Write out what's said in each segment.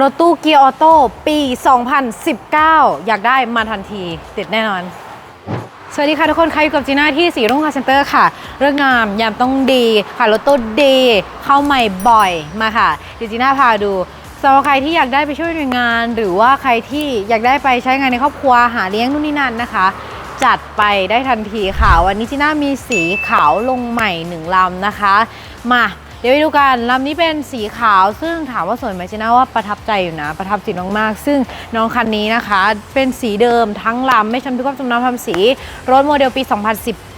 รถตู้เกียร์ออโต้ปี 2019 อยากได้มาทันทีเด็ดแน่นอน สวัสดีค่ะทุกคนใครอยู่กับจีน่าที่สีรุ่งคาเซ็นเตอร์ค่ะ เรื่องงามยามต้องดีค่ะรถตู้ดี เข้าใหม่บ่อยมาค่ะเดี๋ยวจีน่าพาดูสำหรับใครที่อยากได้ไปช่วยหน่วยงาน หรือว่าใครที่อยากได้ไปใช้งานในครอบครัวหาเลี้ยงนู่นนี่นั่นนะคะ จัดไปได้ทันทีค่ะ วันนี้จีน่ามีสีขาวลงใหม่หนึ่งลำนะคะ มา ดี๋ยวไปดูกันลำนี้เป็นสีขาวซึ่งถามว่าสวยไหมจีน่าว่าประทับใจอยู่นะ ประทับจิตมากๆ ซึ่งน้องคันนี้นะคะ เป็นสีเดิมทั้งลำไม่ชำทุกความจำนำทำสี รถโมเดลปี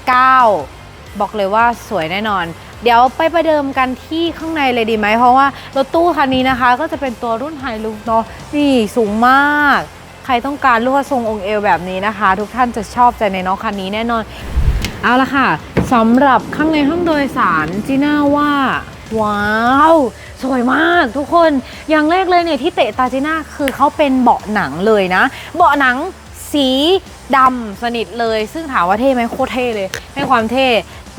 2019 บอกเลยว่าสวยแน่นอน เดี๋ยวไปประเดิมกันที่ข้างในเลยดีไหม เพราะว่ารถตู้คันนี้นะคะ ก็จะเป็นตัวรุ่นไฮลุกเนาะนี่สูงมาก ใครต้องการลูกทรงองค์เอวแบบนี้นะคะ ทุกท่านจะชอบใจในน้องคันนี้แน่นอน เอาละค่ะสำหรับข้างในห้องโดยสารจีน่าว่า ว้าว สวยมากทุกคนอย่างแรกเลยเนี่ยที่เตะตาจีน่าคือเขาเป็นเบาะหนังเลยนะ เบาะหนังสีดำสนิทเลย ซึ่งถามว่าเท่ไหมโคตรเท่เลยให้ความเท่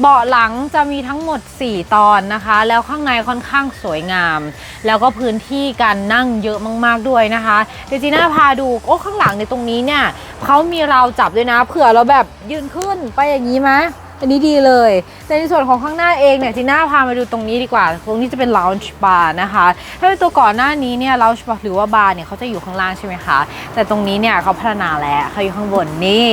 เบาะหลังจะมีทั้งหมด 4 ตอนนะคะ แล้วข้างในค่อนข้างสวยงาม แล้วก็พื้นที่การนั่งเยอะมากๆด้วยนะคะเดจีน่าพาดูโอ้ข้างหลังในตรงนี้เนี่ยเขามีราวจับด้วยนะเผื่อเราแบบยืนขึ้นไปอย่างนี้ไหม อันนี้ดีเลย แต่ในส่วนของข้างหน้าเองเนี่ยจีน่าพามาดูตรงนี้ดีกว่า ตรงนี้จะเป็น lounge bar นะคะ ถ้าเป็นตัวก่อนหน้านี้เนี่ย lounge bar หรือว่าบาร์เนี่ยเขาจะอยู่ข้างล่างใช่ไหมคะ แต่ตรงนี้เนี่ยเขาพัฒนาแล้วเขาอยู่ข้างบนนี่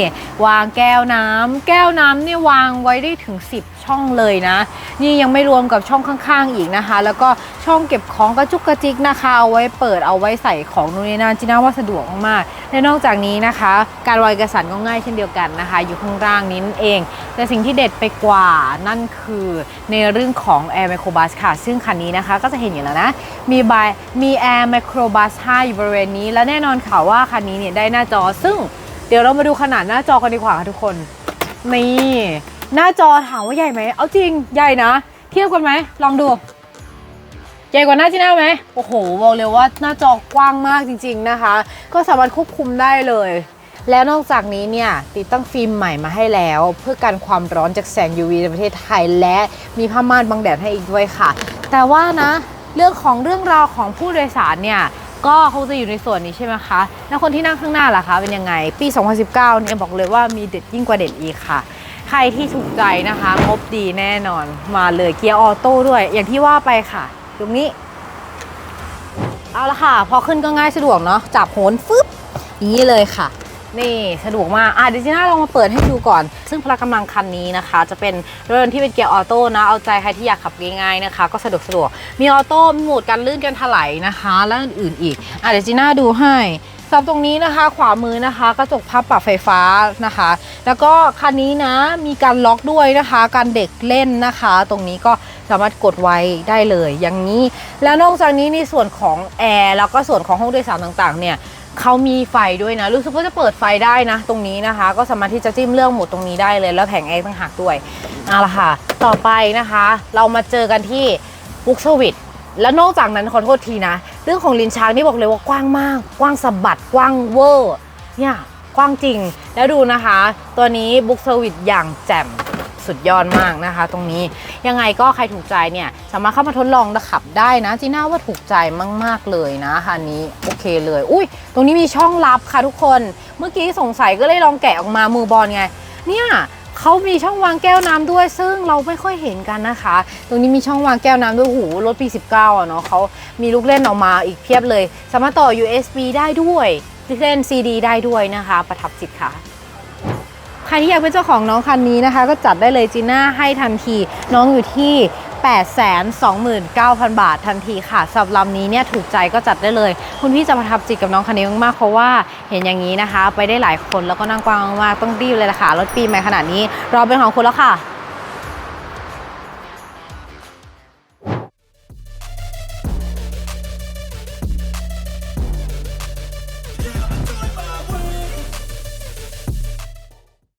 วางแก้วน้ำแก้วน้ำเนี่ยวางไว้ได้ถึง 10 ช่องเลยนะ นี่ยังไม่รวมกับช่องข้างๆ อีกนะคะ แล้วก็ช่องเก็บของกระจุกกระจิกนะคะ เอาไว้เปิดเอาไว้ใส่ของนู่นนี่นั่นจีน่าว่าสะดวกมากๆและนอกจากนี้นะคะ การวางเอกสารก็ง่ายเช่นเดียวกันนะคะ อยู่ข้างล่างนี้นั่นเอง แต่สิ่งที่เด็ดไปกว่านั่นคือในเรื่องของ Air Microbus ค่ะ ซึ่งคันนี้นะคะก็จะเห็นอยู่แล้วนะ มีบายมี Air Microbus 5อยู่บริเวณนี้ และแน่นอนค่ะว่าคันนี้เนี่ยได้หน้าจอซึ่งเดี๋ยวเรามาดูขนาดหน้าจอกันดีกว่าค่ะทุกคน นี่ หน้าจอถามว่าใหญ่ไหม เอาจริงใหญ่นะ เทียบกันไหม ลองดู ใหญ่กว่าหน้าจีน่าไหม โอ้โห บอกเลยว่าหน้าจอกว้างมากจริง ๆนะคะ ก็สามารถควบคุมได้เลย แล้วนอกจากนี้เนี่ย ติดตั้งฟิล์มใหม่มาให้แล้ว เพื่อกันความร้อนจากแสง UV ในประเทศไทยและมีผ้าม่านบังแดดให้อีกด้วยค่ะ แต่ว่านะ เรื่องของเรื่องราวของผู้โดยสารเนี่ยก็คงจะอยู่ในส่วนนี้ใช่ไหมคะ แล้วคนที่นั่งข้างหน้าล่ะคะ เป็นยังไง ปี 2019 เนี่ยบอกเลยว่ามีเด็ดยิ่งกว่าเด็ดอีกค่ะ ใครที่ถูกใจนะคะ งบดีแน่นอนมาเลยเกียร์ออโต้ด้วย อย่างที่ว่าไปค่ะ ตรงนี้ เอาละค่ะ พอขึ้นก็ง่ายสะดวกเนาะจับโหนฟึบอย่างนี้เลยค่ะ นี่สะดวกมากอะเดี๋ยวจีน่าลองมาเปิดให้ดูก่อน ซึ่งพละกำลังคันนี้นะคะ จะเป็นรถยนต์ที่เป็นเกียร์ออโต้นะ เอาใจใครที่อยากขับง่ายๆนะคะ ก็สะดวกสะดวกมีออโต้มีโหมดการลื่นการถลายนะคะ และอื่นๆอีกอะเดี๋ยวจีน่าดูให้ สำหรับตรงนี้นะคะขวามือนะคะ กระจกพับปรับไฟฟ้านะคะ แล้วก็คันนี้นะมีการล็อกด้วยนะคะการเด็กเล่นนะคะ ตรงนี้ก็สามารถกดไว้ได้เลยอย่างนี้ แล้วนอกจากนี้ในส่วนของแอร์แล้วก็ส่วนของห้องโดยสารต่างๆ เนี่ยเขามีไฟด้วยนะรู้สึกว่าจะเปิดไฟได้นะ ตรงนี้นะคะ ก็สามารถที่จะจิ้มเรื่องหมดตรงนี้ได้เลย แล้วแผงแอร์ต่างหากด้วยเอาละค่ะ ต่อไปนะคะ เรามาเจอกันที่บุ๊กสวิตแล้วนอกจากนั้นขอโทษทีนะ เรื่องของลิ้นชักนี่บอกเลยว่ากว้างมาก กว้างสะบัดกว้างเวอร์เนี่ยกว้างจริงแล้วดูนะคะ ตัวนี้บุ๊กเซอร์วิสอย่างแจ่มสุดยอดมากนะคะ ตรงนี้ยังไงก็ใครถูกใจเนี่ย สามารถเข้ามาทดลองขับได้นะจีน่าว่าถูกใจมาก ๆ เลยนะคันนี้โอเคเลย อุ้ยตรงนี้มีช่องลับค่ะทุกคน เมื่อกี้สงสัยก็เลยลองแกะออกมามือบอลไง เนี่ย เขามีช่องวางแก้วน้ำด้วย ซึ่งเราไม่ค่อยเห็นกันนะคะ ตรงนี้มีช่องวางแก้วน้ำด้วยหูรถปี 19 อะเนาะเขามีลูกเล่นออกมาอีกเพียบเลย สามารถต่อ USB ได้ด้วยเล่น CD ได้ด้วยนะคะ ประทับจิตค่ะใครที่อยากเป็นเจ้าของน้องคันนี้นะคะ ก็จัดได้เลยจีน่าให้ทันทีน้องอยู่ที่ 829,000 บาททันทีค่ะสำหรับลำนี้เนี่ยถูกใจก็จัดได้เลย คุณพี่จะประทับจิตกับน้องคันนี้มากๆเพราะว่าเห็นอย่างนี้นะคะ ไปได้หลายคนแล้วก็นั่งกว้างมากต้องรีบเลยล่ะค่ะรถปีใหม่ขนาดนี้รอเป็นของคุณแล้วค่ะ